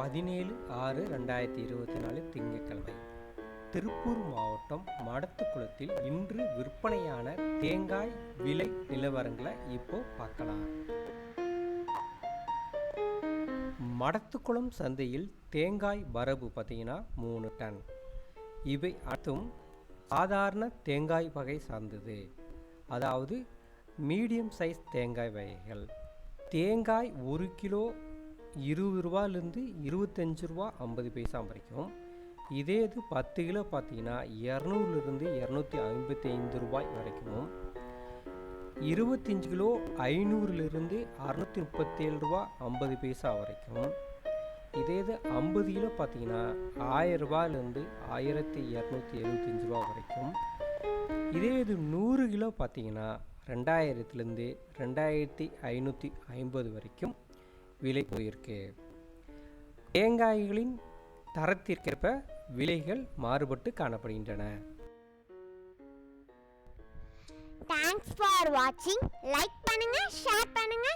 பதினேழு ஆறு ரெண்டாயிரத்தி இருபத்தி நாலு திங்கட்கிழமை. திருப்பூர் மாவட்டம் மடத்துக்குளத்தில் இன்று விற்பனையான தேங்காய் விலை நிலவரங்களை இப்போ பார்க்கலாம். மடத்துக்குளம் சந்தையில் தேங்காய் வரவு பார்த்தீங்கன்னா மூணு டன். இவை அனைத்தும் சாதாரண தேங்காய் வகை சார்ந்தது. அதாவது மீடியம் சைஸ் தேங்காய் வகைகள். தேங்காய் ஒரு கிலோ இருபது ரூபாலேருந்து இருபத்தஞ்சி ரூபா ஐம்பது பைசா வரைக்கும். இதே இது பத்து கிலோ பார்த்தீங்கன்னா இரநூறுலேருந்து இரநூத்தி ஐம்பத்தி ஐந்து ரூபாய் வரைக்கும். இருபத்தஞ்சு கிலோ ஐநூறுலேருந்து அறநூற்றி முப்பத்தேழு ரூபா ஐம்பது பைசா வரைக்கும். இதே இது ஐம்பது கிலோ பார்த்தீங்கன்னா ஆயிரம் ரூபாயிலேருந்து ஆயிரத்தி இரநூத்தி எழுபத்தஞ்சு ரூபா வரைக்கும். இதே இது நூறு கிலோ பார்த்தீங்கன்னா ரெண்டாயிரத்துலேருந்து ரெண்டாயிரத்தி ஐநூற்றி ஐம்பது வரைக்கும். விலை போயிருக்கு. தேங்காய்களின் தரத்திற்கேற்ப விலைகள் மாறுபட்டு காணப்படுகின்றன. தேங்க்ஸ் ஃபார் வாட்சிங் லைக் பண்ணுங்க ஷேர் பண்ணுங்க